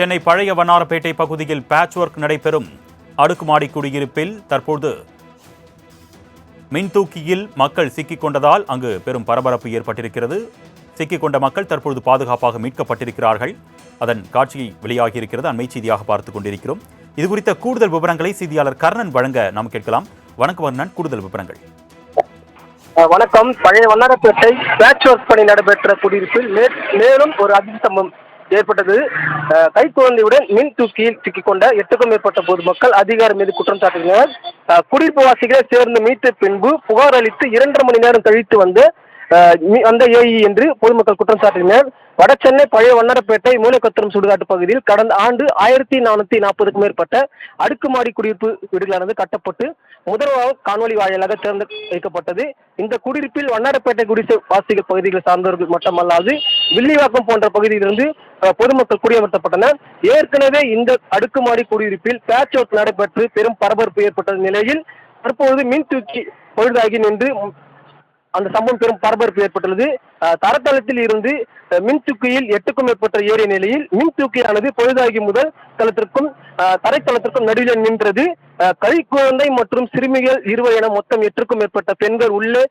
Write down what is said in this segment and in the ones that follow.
சென்னை பழைய வண்ணாரப்பேட்டை பகுதியில் patch work நடைபெறும். அடுக்குமாடி குடியிருப்பில் தற்போது மின்தூக்கியில் மக்கள் சிக்கிக் கொண்டதால் அங்கு பெரும் பரபரப்பு ஏற்பட்டிருக்கிறது. சிக்கிக்கொண்ட மக்கள் தற்பொழுது பாதுகாப்பாக மீட்கப்பட்டிருக்கிறார்கள். அதன் காட்சி வெளியாகியிருக்கிறது. அண்மை செய்தியாக பார்த்துக் கொண்டிருக்கிறோம். இது குறித்த கூடுதல் விவரங்களை செய்தியாளர் கர்ணன் வழங்க நாம் கேட்கலாம். வணக்கம் வர்ணன் கூடுதல் விவரங்கள். வணக்கம். பழைய வண்ணாரப்பேட்டை பேட்ச் ஒர்க் பணி நடைபெற்ற குடியிருப்பில் மேலும் ஒரு அதிர்ச்சி சம்பவம் ஏற்பட்டது. அஹ் கைக்குழந்தையுடன் மின் தூக்கியில் சிக்கிக்கொண்ட எட்டுக்கும் மேற்பட்ட பொது மக்கள் அதிகாரி மீது குற்றம் சாட்டினர். குடியிருப்பு வாசிகளை சேர்ந்து மீட்ட பின்பு புகார் அளித்து இரண்டரை மணி நேரம் கழித்து வந்து மீ- அந்த ஏஇ என்று பொதுமக்கள் குற்றம் சாட்டினர். வடசென்னை பழைய வண்ணாரப்பேட்டை மூலக்கத்திரம் சுடுகாட்டு பகுதியில் கடந்த ஆண்டு ஆயிரத்தி நானூத்தி நாற்பதுக்கும் மேற்பட்ட அடுக்குமாடி குடியிருப்பு வீடுகளானது கட்டப்பட்டு முதல்வராக காணொலி வாயிலாக தேர்ந்து வைக்கப்பட்டது. இந்த குடியிருப்பில் வண்ணாரப்பேட்டை குடிசை வாசிகள் பகுதிகளை சார்ந்தவர்கள் மட்டுமல்லாது வில்லிவாக்கம் போன்ற பகுதியிலிருந்து பொதுமக்கள் குடியமர்த்தப்பட்டனர் ஏற்கனவே இந்த அடுக்குமாடி குடியிருப்பில் பேட்ச் அவுட் நடைபெற்று பெரும் பரபரப்பு ஏற்பட்ட நிலையில் தற்போது மின் தூக்கி பொழுதாகி நின்று அந்த சம்பவம் பெரும் பரபரப்பு ஏற்பட்டுள்ளது. தரத்தளத்தில் இருந்து மின் தூக்கியில் எட்டுக்கும் மேற்பட்ட ஏறிய நிலையில் மின் தூக்கியானது பொழுதாகி முதல் தளத்திற்கும் தரைத்தளத்திற்கும் நடுவில் நின்றது. கை கைக்குழந்தை மற்றும் சிறுமிகள் இருவர் என மொத்தம் எட்டுக்கும் மேற்பட்ட பெண்கள் உள்ளே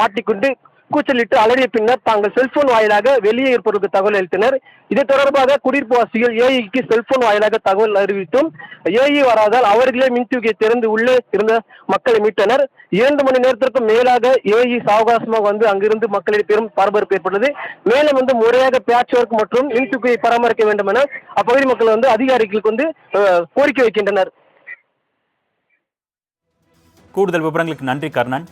மாட்டிக்கொண்டு கூச்சலிட்டு அலறிய பின்னர் தாங்கள் செல்போன் வாயிலாக வெளியே இருப்பதற்கு தகவல் அளித்தனர். இது தொடர்பாக குடியிருப்பு வாசிகள் ஏஇக்கு செல்போன் வாயிலாக தகவல் அறிவித்தும் ஏஇ வராதால் அவர்களே மின்தூக்கியை திறந்து உள்ளே இருந்த மக்களை மீட்டனர். இரண்டு மணி நேரத்திற்கும் மேலாக ஏஇ சாவகாசமாக வந்து அங்கிருந்து மக்களிடையே பெரும் பரபரப்பு ஏற்பட்டது. மேலும் வந்து முறையாக பேட்ச் ஒர்க் மற்றும் மின்தூக்கியை பராமரிக்க வேண்டும் என அப்பகுதி மக்கள் வந்து அதிகாரிகளுக்கு வந்து கோரிக்கை வைக்கின்றனர். கூடுதல் விவரங்களுக்கு நன்றி கர்ணன்.